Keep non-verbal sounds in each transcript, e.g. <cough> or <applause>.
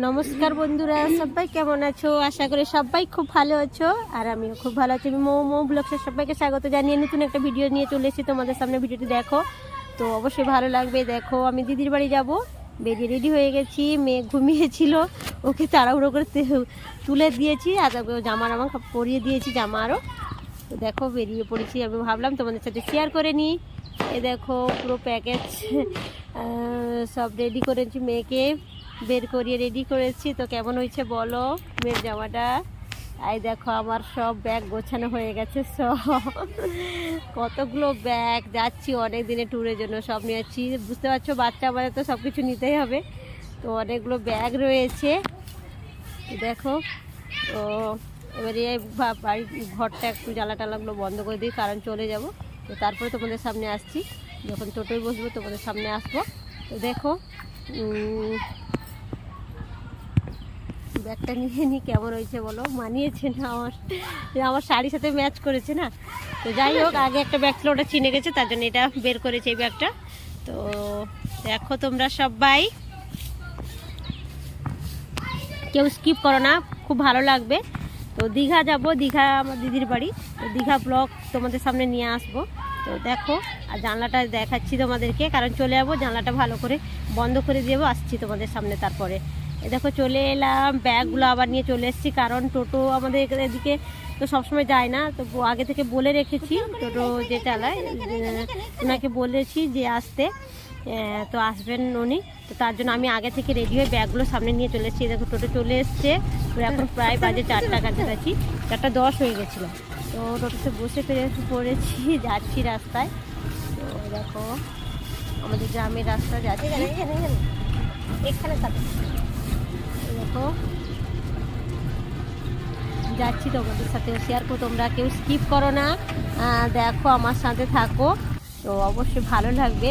নমস্কার বন্ধুরা, সবাই কেমন আছো? আশা করি সবাই খুব ভালো আছো, আর আমিও খুব ভালো আছি। আমি মৌ ব্লগসের সবাইকে স্বাগত জানিয়ে নতুন একটা ভিডিও নিয়ে চলে এসেছি। তোমাদের সামনে ভিডিওটি দেখো, তো অবশ্যই ভালো লাগবে। দেখো, আমি দিদির বাড়ি যাব। বেরিয়ে রেডি হয়ে গেছি, মেয়ে ঘুমিয়েছিল, ওকে তাড়াহুড়ো করে তুলে দিয়েছি, আর তারপরে জামা জামা পরিয়ে দিয়েছি, জামা আরও তো দেখো, বেরিয়ে পড়েছি। আমি ভাবলাম তোমাদের সাথে শেয়ার করে নিই। এ দেখো, পুরো প্যাকেজ সব রেডি করেছি মেয়েকে। বের করিয়ে রেডি করেছি। তো কেমন হয়েছে বলো? মেয়ের জামাটা। এই দেখো, আমার সব ব্যাগ গোছানো হয়ে গেছে সব। কতগুলো ব্যাগ যাচ্ছি অনেক দিনে ট্যুরের জন্য সব নিয়ে যাচ্ছি বুঝতে পারছ, বাচ্চা আমাদের তো সব কিছু নিতেই হবে। তো অনেকগুলো ব্যাগ রয়েছে। দেখো, তো এবারে বাড়ির ঘরটা একটু জ্বালা টালাগুলো বন্ধ করে দিই, কারণ চলে যাব। তো তারপরে তোমাদের সামনে আসছি। যখন টোটোয় বসবো, তোমাদের সামনে আসব। তো দেখো ব্যাগটা নিয়ে নিই কেমন হয়েছে বলো? মানিয়েছে না আমার। আমার শাড়ির সাথে ম্যাচ করেছে না। তো যাই হোক, আগে একটা ব্যাগ ছিল, ওটা চিনে গেছে, তার জন্য এটা বের করেছে এই ব্যাগটা। তো দেখো তোমরা সবাই। কেউ স্কিপ করো না, খুব ভালো লাগবে। তো দীঘা যাব, দীঘা আমার দিদির বাড়ি। তো দীঘা ব্লগ তোমাদের সামনে নিয়ে আসব। তো দেখো, আর জানলাটা দেখাচ্ছি তোমাদেরকে, কারণ চলে যাব, জানলাটা ভালো করে বন্ধ করে দেবো আসছি তোমাদের সামনে তারপরে। এ দেখো চলে এলাম, ব্যাগগুলো আবার নিয়ে চলে এসেছি, কারণ টোটো আমাদের এদিকে তো সবসময় যায় না, তো আগে থেকে বলে রেখেছি টোটো যে চালায় ওনাকে বলেছি যে আসতে তো আসবেন উনি, তো তার জন্য আমি আগে থেকে রেডি হয়ে ব্যাগগুলো সামনে নিয়ে চলে এসেছি। দেখো টোটো চলে এসছে এখন প্রায় বাজে চারটা কাছাকাছি, চারটা দশ হয়ে গেছিল। তো টোটোতে বসে ফিরে পড়েছি, যাচ্ছি রাস্তায়। তো দেখো, আমাদের গ্রামের রাস্তা যাচ্ছি। এখানে দেখো। যাচ্ছি তোমাদের সাথে শেয়ার করো তোমরা কেউ স্কিপ করো না। দেখো আমার সাথে থাকো। তো অবশ্যই ভালো লাগবে।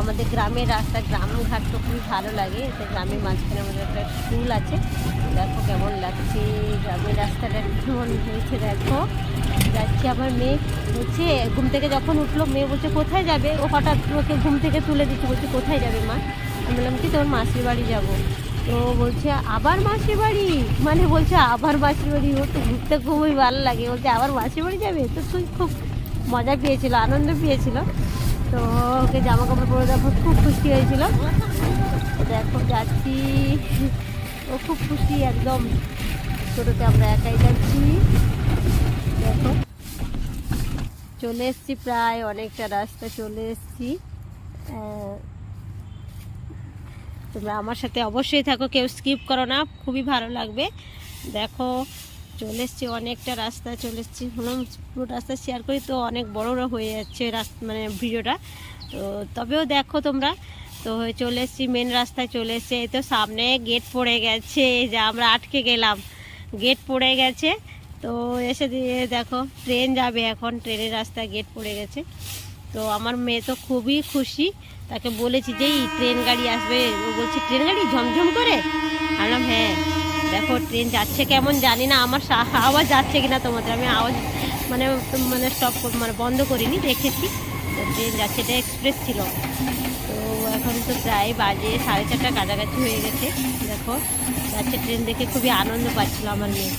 আমাদের গ্রামের রাস্তা গ্রামঘাট তো খুবই ভালো লাগে। তো গ্রামের মাঝখানে আমাদের একটা স্কুল আছে। দেখো কেমন লাগছে। গ্রামের রাস্তাটা কেমন হয়েছে দেখো। যাচ্ছি আমার মেয়ে। বলছে, ঘুম থেকে যখন উঠল, মেয়ে বলছে, কোথায় যাবে? ও হঠাৎ ওকে ঘুম থেকে তুলে দিচ্ছে। বলছে, কোথায় যাবে মা? আমি বললাম, কি তোর মাসির বাড়ি যাব? তো বলছে, আবার মাসির বাড়ি? মানে বলছে, আবার মাসির বাড়ি, ও তো ঘুরতে খুবই ভালো লাগে। বলছে, আবার মাসির বাড়ি যাবে? তো তুই খুব মজা পেয়েছিল, আনন্দ পেয়েছিল। তো ওকে জামা কাপড় পরে দেখো খুব খুশি হয়েছিল। দেখো যাচ্ছি। ও খুব খুশি একদম। ছোটোতে আমরা একাই যাচ্ছি। দেখো। চলে এসছি প্রায় অনেকটা রাস্তা চলে এসছি। তোমরা আমার সাথে অবশ্যই থাকো, কেউ স্কিপ করো না, খুবই ভালো লাগবে। দেখো, চলে এসছি, অনেকটা রাস্তা চলে এসছি। হলাম, পুরো রাস্তা শেয়ার করি, তো অনেক বড়রা হয়ে যাচ্ছে মানে ভিডিওটা। তো তবেও দেখো তোমরা, তো চলে এসছি মেন রাস্তায় চলে এসছে। এই তো সামনে গেট পড়ে গেছে, যে আমরা আটকে গেলাম। গেট পড়ে গেছে, তো এসে দিয়ে দেখো ট্রেন যাবে এখন ট্রেনের রাস্তায় গেট পড়ে গেছে। তো আমার মেয়ে তো খুবই খুশি। তাকে বলেছি যে ট্রেন গাড়ি আসবে? ও বলছে, ট্রেন গাড়ি ঝমঝম করে? বললাম হ্যাঁ। দেখো, ট্রেন যাচ্ছে কেমন জানি না, আমার আওয়াজ যাচ্ছে কিনা তোমাদের, আমি আওয়াজ মানে মানে স্টপ মানে বন্ধ করিনি, দেখেছি। তো ট্রেন যাচ্ছে, এটা এক্সপ্রেস ছিল। তো এখন তো প্রায় বাজে সাড়ে চারটা কাছাকাছি হয়ে গেছে, দেখো। যাচ্ছে ট্রেন দেখে খুবই আনন্দ পাচ্ছিল আমার মেয়ে।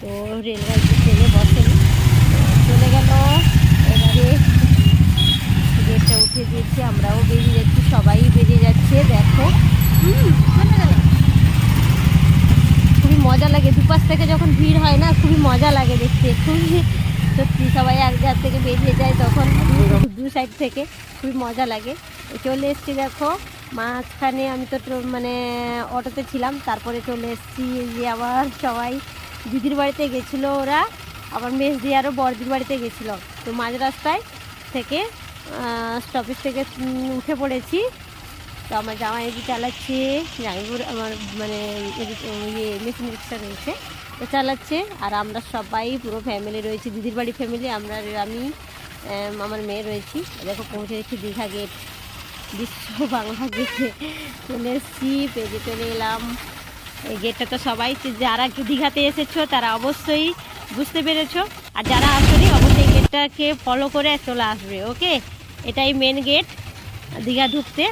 তো রেলগাড়িতে ট্রেনে বসেনি চলে গেল এবারে গেটটা উঠে দিয়েছি আমরাও বেরিয়ে যাচ্ছি সবাই বেরিয়ে যাচ্ছে দেখো হুম, খুবই মজা লাগে দুপাশ থেকে হয় না, খুবই মজা লাগে দেখতে। খুবই সত্যি সবাই এক জায়গা থেকে বেরিয়ে যায় তখন, দু- সাইড থেকে। খুবই মজা লাগে। চলে এসছি দেখো, মাঝখানে আমি তো মানে অটোতে ছিলাম, তারপরে চলে এসছি যে আবার সবাই। দিদির বাড়িতে গেছিল ওরা, আবার মেস দিয়ে আরও বড়দির বাড়িতে গেছিল। তো মাঝ রাস্তায় থেকে স্টপেজ থেকে উঠে পড়েছি। তো আমার জামাই চালাচ্ছে জামাইবুর আমার মানে ইয়ে মেশিন রিক্সা রয়েছে। চালাচ্ছে, আর আমরা সবাই পুরো ফ্যামিলি রয়েছি, দিদির বাড়ি ফ্যামিলি আমরা আমি আমার মেয়ে রয়েছি। দেখো পৌঁছে গেছি দীঘা গেট বিশ্ব বাংলা গেটে চলে এসেছি, পেজে চলে এলাম। এই গেটটা তো সবাই, যারা দীঘাতে এসেছ, তারা অবশ্যই বুঝতে পেরেছ। আর যারা আসেনি, অবশ্যই গেটটাকে ফলো করে চলে আসবে ওকে এটাই মেন গেট দীঘা ঢুকতে।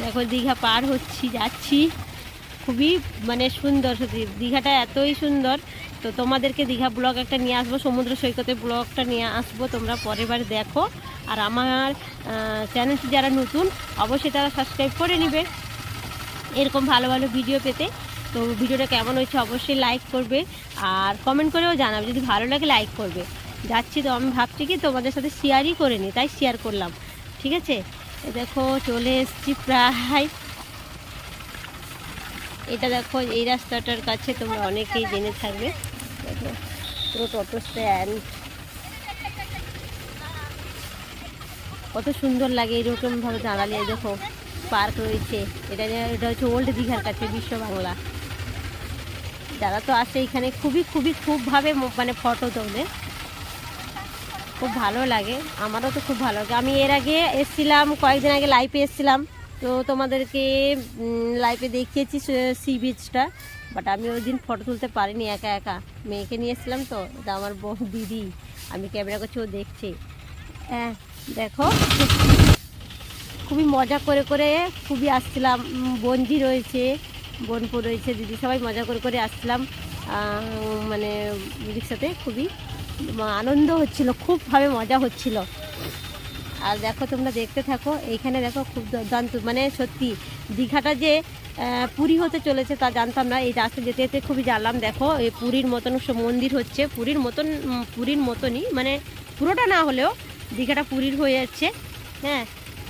দেখো দীঘা পার হচ্ছি, যাচ্ছি। খুবই মানে সুন্দর, সত্যি দীঘাটা এতই সুন্দর। তো তোমাদেরকে দীঘা ব্লগ একটা নিয়ে আসব, সমুদ্র সৈকতে ব্লগটা নিয়ে আসব, তোমরা পরের বার দেখো। আর আমার চ্যানেলটি যারা নতুন, অবশ্যই তারা সাবস্ক্রাইব করে নেবে। এরকম ভালো ভালো ভিডিও পেতে। তো ভিডিওটা কেমন হয়েছে অবশ্যই লাইক করবে আর কমেন্ট করেও জানাবে। যদি ভালো লাগে লাইক করবে। যাচ্ছি তো, আমি ভাবছি কি তোমাদের সাথে শেয়ারই করে নিই, তাই শেয়ার করলাম। ঠিক আছে? দেখো, চলে এসছি প্রায় এটা দেখো, এই রাস্তাটার কাছে তোমরা অনেকেই জেনে থাকবে। দেখো, পুরো টোটো স্ট্যান্ড কত সুন্দর লাগে এরকমভাবে দাঁড়ালে দেখো পার্ক রয়েছে। এটা এটা হচ্ছে ওল্ড দীঘার কাছে, বিশ্ব বাংলা। যারা তো আসে এখানে, খুবই খুবই খুবভাবে মানে ফটো তোলে। খুব ভালো লাগে। আমারও তো খুব ভালো লাগে। আমি এর আগে এসছিলাম, কয়েকদিন আগে লাইভে এসছিলাম। তো তোমাদেরকে লাইভে দেখিয়েছি সি বিচটা বাট আমি ওই দিন ফটো তুলতে পারিনি, একা একা। মেয়েকে নিয়ে এসেছিলাম তো এটা আমার বউ, দিদি। আমি ক্যামেরা করছি, ও দেখছে। হ্যাঁ দেখো। খুবই মজা করে করে খুবই আসছিলাম। বনজি রয়েছে, বোনপুর রয়েছে, দিদি সবাই মজা করে করে আসছিলাম। মানে রিক্সাতে খুবই আনন্দ হচ্ছিল, খুবভাবে মজা হচ্ছিল। আর দেখো তোমরা দেখতে থাকো, এইখানে দেখো খুব দুর্দান্ত মানে সত্যি দীঘাটা যে পুরী হতে চলেছে তা জানতাম না। এই রাস্তা যেতে যেতে খুবই জানলাম, দেখো, এই পুরীর মতন মন্দির হচ্ছে, পুরীর মতন পুরীর মতনই মানে পুরোটা না হলেও দীঘাটা পুরীর হয়ে যাচ্ছে। হ্যাঁ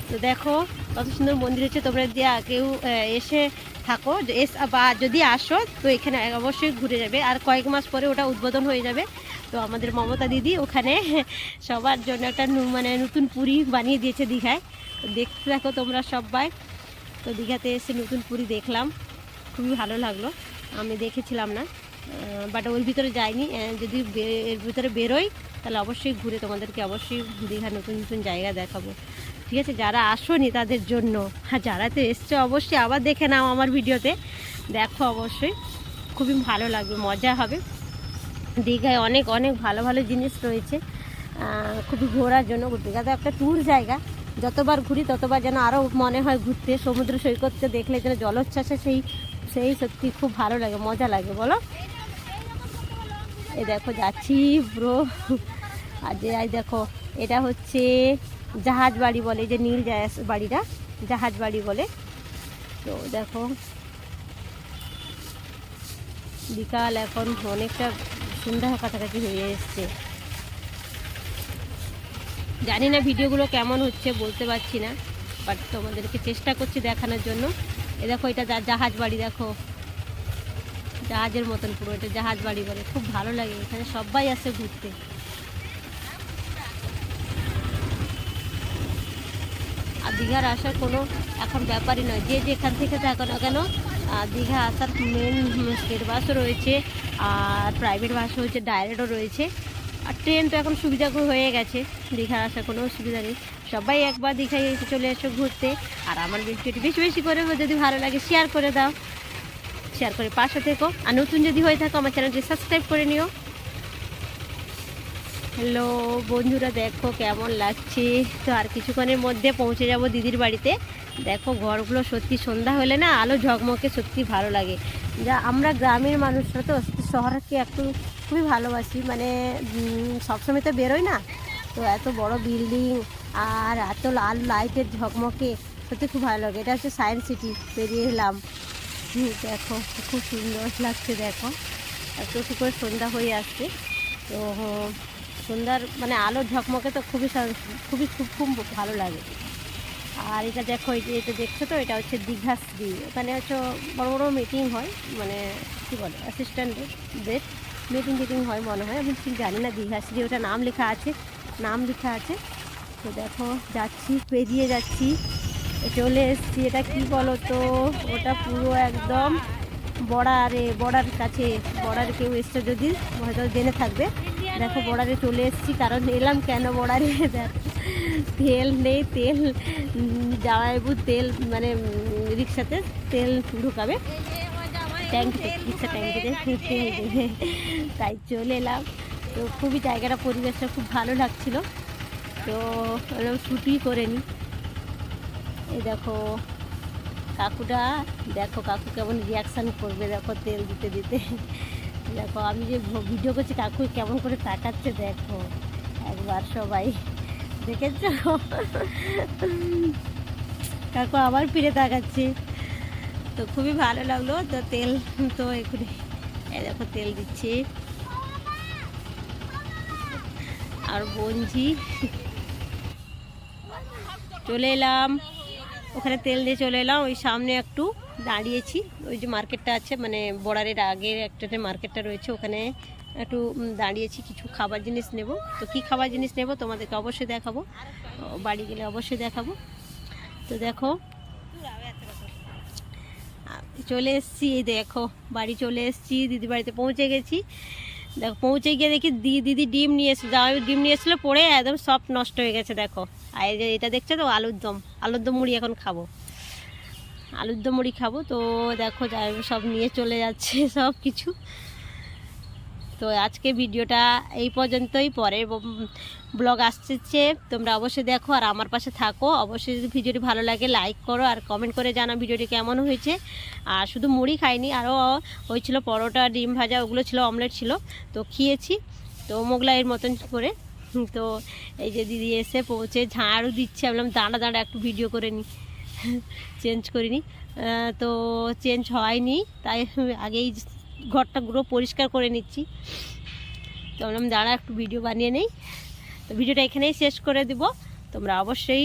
তো দেখো কত সুন্দর মন্দির হচ্ছে, তোমরা দিয়া কেউ এসে থাকো, এস বা যদি আসো, তো এখানে অবশ্যই ঘুরে যাবে। আর কয়েক মাস পরে ওটা উদ্বোধন হয়ে যাবে। তো আমাদের মমতা দিদি ওখানে সবার জন্য একটা মানে নতুন পুরি বানিয়ে দিয়েছে দীঘায়। তো দেখতে দেখো তোমরা সবাই। তো দীঘাতে এসে নতুন পুরী দেখলাম। খুবই ভালো লাগল। আমি দেখেছিলাম না। বাট ওর ভিতরে যাইনি। যদি এর ভিতরে বেরোই, তাহলে অবশ্যই ঘুরে তোমাদেরকে অবশ্যই দীঘার নতুন নতুন জায়গা দেখাবো। ঠিক আছে? যারা আসোনি তাদের জন্য আর যারা তো এসছো অবশ্যই আবার দেখে নাও আমার ভিডিওতে। দেখো অবশ্যই। খুবই ভালো লাগবে, মজা হবে। দীঘায় অনেক অনেক ভালো ভালো জিনিস রয়েছে। খুবই ঘোরার জন্য দীঘা তো একটা ট্যুর জায়গা। যতবার ঘুরি, ততবার যেন আরও মনে হয় ঘুরতে। সমুদ্র সৈকতকে দেখলে যেন জলোচ্ছ্বাসে সেই সেই সত্যি খুব ভালো লাগে, মজা লাগে, বলো? এই দেখো, যাচ্ছি ব্রো আর যে দেখো, এটা হচ্ছে জাহাজ বাড়ি বলে যে নীল বাড়িটা, জাহাজ বাড়ি বলে। তো দেখো, বিকাল এখন অনেকটা সন্ধ্যা কাছাকাছি হয়ে এসছে। জানি না ভিডিওগুলো কেমন হচ্ছে, বলতে পারছি না বাট তোমাদেরকে চেষ্টা করছি দেখানোর জন্য। এ দেখো, এটা জাহাজ বাড়ি, দেখো। জাহাজের মতন পুরো, এটা জাহাজ বাড়ি বলে। খুব ভালো লাগে, এখানে সবাই আসে ঘুরতে। আর দীঘার আসার কোনো এখন ব্যাপারই নয়। যে যেখান থেকে থাকো না কেন দীঘা আসার মেন স্টেট বাসও রয়েছে। আর প্রাইভেট বাসও হচ্ছে ডাইরেক্টও রয়েছে। আর ট্রেন তো এখন সুবিধা হয়ে গেছে দীঘা আসার কোনো অসুবিধা নেই। সবাই একবার দীঘায় চলে এসো ঘুরতে। আর আমার ভিডিওটি বেশি বেশি করে যদি ভালো লাগে শেয়ার করে দাও। শেয়ার করে পাশে থেকো। আর নতুন যদি হয়ে থাকো, আমার চ্যানেলটি সাবস্ক্রাইব করে নিও। হ্যালো বন্ধুরা দেখো কেমন লাগছে? তো আর কিছুক্ষণের মধ্যে পৌঁছে যাব দিদির বাড়িতে। দেখো, ঘরগুলো সত্যি সন্ধ্যা হলে না আলো ঝকমকে সত্যি ভালো লাগে। যা, আমরা গ্রামের মানুষরা তো শহরকে একটু খুবই ভালোবাসি। মানে সবসময় তো বেরোই না। তো এত বড় বিল্ডিং আর এত লাল লাইটের ঝকমকে সত্যি খুব ভালো লাগে। এটা হচ্ছে সায়েন্স সিটি, বেরিয়ে এলাম। দেখো, খুব সুন্দর লাগছে, দেখো। একটু একটু করে সন্ধ্যা হয়ে আসছে। তো, সন্ধ্যার মানে আলো ঝকমকে তো খুবই খুবই খুব খুব ভালো লাগে। আর এটা দেখো, এই যে এটা দেখছ তো, এটা হচ্ছে দীঘাশ্রী ওখানে হচ্ছে বড় বড় মিটিং হয় মানে কী বলে অ্যাসিস্ট্যান্টদের মিটিং টিটিং হয় মনে হয়, আমি ঠিক জানি না দীঘাশ্রী ওটা নাম লেখা আছে, নাম লেখা আছে। তো দেখো, যাচ্ছি, পেরিয়ে যাচ্ছি, চলে এসছি। এটা কি বলো তো ওটা পুরো একদম বর্ডারে বর্ডার কাছে বর্ডার কেউ এসছে যদি, হয়তো জেনে থাকবে। দেখো বর্ডারে চলে এসেছি, কারণ এলাম কেন বর্ডারে দেখো তেল নেই তেল জামাইবু তেল মানে রিক্সাতে তেল ঢুকাবে। ট্যাঙ্কিতে রিক্সা ট্যাঙ্কিতে তাই চলে এলাম। তো খুবই জায়গাটা পরিবেশটা খুব ভালো লাগছিল। তো ওরকম ছুটি করে নিই। এই দেখো কাকুটা দেখো কাকু কেমন রিয়াকশান করবে দেখো তেল দিতে দিতে। দেখো আমি যে ভিডিও করছি কাকু কেমন করে তাকাচ্ছে দেখো। একবার সবাই। দেখেছ? কাকু আবার ফিরে তাকাচ্ছে। তো খুবই ভালো লাগল, তো তেল, তো এখানে দেখো তেল দিচ্ছি। আর বঞ্জি চলে এলাম। ওখানে তেল দিয়ে চলে এলাম, ওই সামনে একটু দাঁড়িয়েছি। ওই যে মার্কেটটা আছে মানে বর্ডারের আগের একটা মার্কেটটা রয়েছে, ওখানে একটু দাঁড়িয়েছি, কিছু খাবার জিনিস নেব। তো কি খাবার জিনিস নেব তোমাদেরকে অবশ্যই দেখাবো। বাড়ি গেলে অবশ্যই দেখাবো। তো দেখো চলে এসেছি দেখো, বাড়ি চলে এসেছি দিদি বাড়িতে পৌঁছে গেছি। দেখো, পৌঁছে গিয়ে দেখি দি, দিদি ডিম নিয়ে এসে যা ডিম নিয়ে এসেছিল, পড়ে একদম সব নষ্ট হয়ে গেছে, দেখো। আর এটা দেখছ তো, আলুর দম। আলুর দম মুড়ি এখন খাব। আলুর দম মুড়ি খাব, তো দেখো, যাই সব নিয়ে চলে যাচ্ছে সব কিছু তো আজকে ভিডিওটা এই পর্যন্তই। পরে ব্লগ আসছে, তোমরা অবশ্যই দেখো আর আমার পাশে থাকো। অবশ্যই যদি ভিডিওটি ভালো লাগে লাইক করো আর কমেন্ট করে জানা ভিডিওটি কেমন হয়েছে। আর শুধু মুড়ি খাইনি আরও হয়েছিল পরোটা, ডিম ভাজা, ওগুলো ছিল অমলেট ছিল। তো খেয়েছি, তো মোগলাইয়ের মতন করে। তো এই যে দিদি এসে পৌঁছে ঝাড়ু দিচ্ছে বললাম দাঁড়া দাঁড়া, একটু ভিডিও করে নিই চেঞ্জ <laughs> করিনি। তো চেঞ্জ হয়নি, তাই আগেই ঘরটা পুরো পরিষ্কার করে নিচ্ছি। তো আমি বললাম দাঁড়া, একটু ভিডিও বানিয়ে নেই। তো ভিডিওটা এখানেই শেষ করে দিব। তোমরা অবশ্যই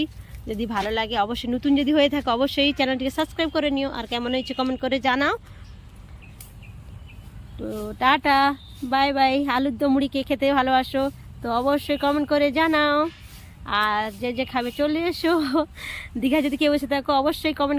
যদি ভালো লাগে, অবশ্যই নতুন যদি হয়ে থাকে, অবশ্যই চ্যানেলটিকে সাবস্ক্রাইব করে নিও। আর কেমন হয়েছে কমেন্ট করে জানাও। তো টাটা বাই বাই আলুর দম মুড়ি কে খেতে ভালোবাসো। তো অবশ্যই কমেন্ট করে জানাও। আর যে যে খাবে চলে এসো। <laughs> দীঘা যদি কেউ এসে থাকো, অবশ্যই কমেন্ট